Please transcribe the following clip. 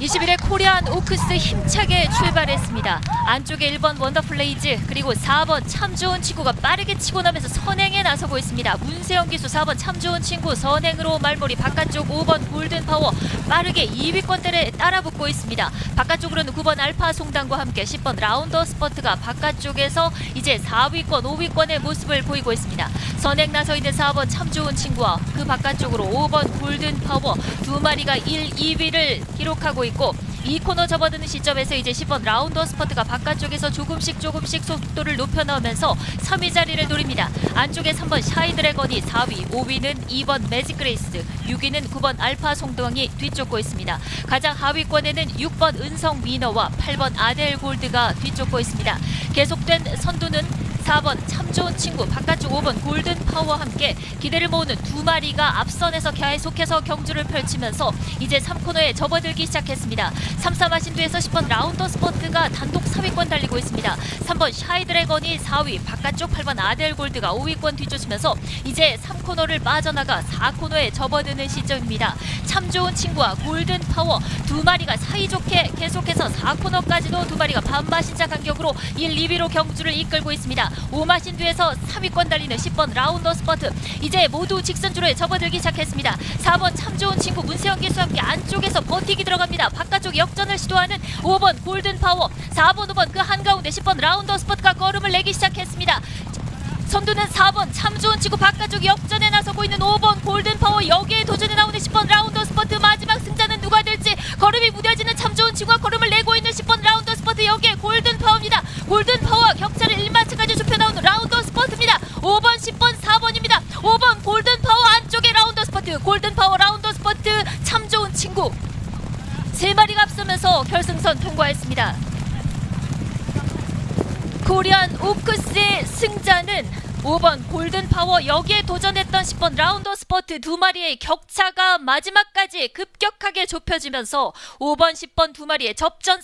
21회 코리안 오크스 힘차게 출발했습니다. 안쪽에 1번 원더플레이즈 그리고 4번 참 좋은 친구가 빠르게 치고 나면서 선행에 나서고 있습니다. 문세영 기수 4번 참 좋은 친구 선행으로 말몰이 바깥쪽 5번 골든파워 빠르게 2위권대를 따라붙고 있습니다. 바깥쪽으로는 9번 알파 송당과 함께 10번 라운더 스퍼트가 바깥쪽에서 이제 4위권 5위권의 모습을 보이고 있습니다. 선행 나서 있는 4번 참 좋은 친구와 그 바깥쪽으로 5번 골든파워 두 마리가 1, 2위를 기록하고 있고 이 코너 접어드는 시점에서 이제 10번 라운더 스퍼트가 바깥쪽에서 조금씩 조금씩 속도를 높여 나오면서 3위 자리를 노립니다. 안쪽에 3번 샤이 드래건이 4위, 5위는 2번 매직 그레이스, 6위는 9번 알파 송도왕이 뒤쫓고 있습니다. 가장 하위권에는 6번 은성 미너와 8번 아델 골드가 뒤쫓고 있습니다. 계속된 선두는 4번 참 좋은 친구 바깥쪽 5번 골든 파워와 함께 기대를 모으는 두 마리가 앞선에서 계속해서 경주를 펼치면서 이제 3코너에 접어들기 시작했습니다. 3, 3 마신두에서 10번 라운더 스퍼트가 단독 4위권 달리고 있습니다. 3번 샤이 드래건이 4위, 바깥쪽 8번 아델 골드가 5위권 뒤쫓으면서 이제 3코너를 빠져나가 4코너에 접어드는 시점입니다. 참 좋은 친구와 골든 파워 두 마리가 사이좋게 계속해서 4코너까지도 두 마리가 반마신자 간격으로 1, 2위로 경주를 이끌고 있습니다. 5마신두에서 3위권 달리는 10번 라운더 스퍼트 이제 모두 직선주로에 접어들기 시작했습니다. 4번 참 좋은 친구 문세영 기수와 함께 안쪽에서 버티기 들어갑니다. 바깥쪽 역전을 시도하는 5번 골든 파워 4번 5번 그 한가운데 10번 라운더 스퍼트가 걸음을 내기 시작했습니다. 선두는 4번 참 좋은 친구 바깥쪽 역전에 나서고 있는 5번 골든 파워 여기에 도전에 나오는 10번 라운더 스퍼트 마지막 승자는 누가 될지 걸음이 무뎌지는 참 좋은 친구가 걸음을 내고 있는 10번 라운더 스퍼트 여기에 골든 파워입니다 골든 파워 3마리가 앞서면서 결승선 통과했습니다. 코리안 오크스의 승자는 5번 골든파워 여기에 도전했던 10번 라운더 스퍼트 두 마리의 격차가 마지막까지 급격하게 좁혀지면서 5번, 10번 두 마리의 접전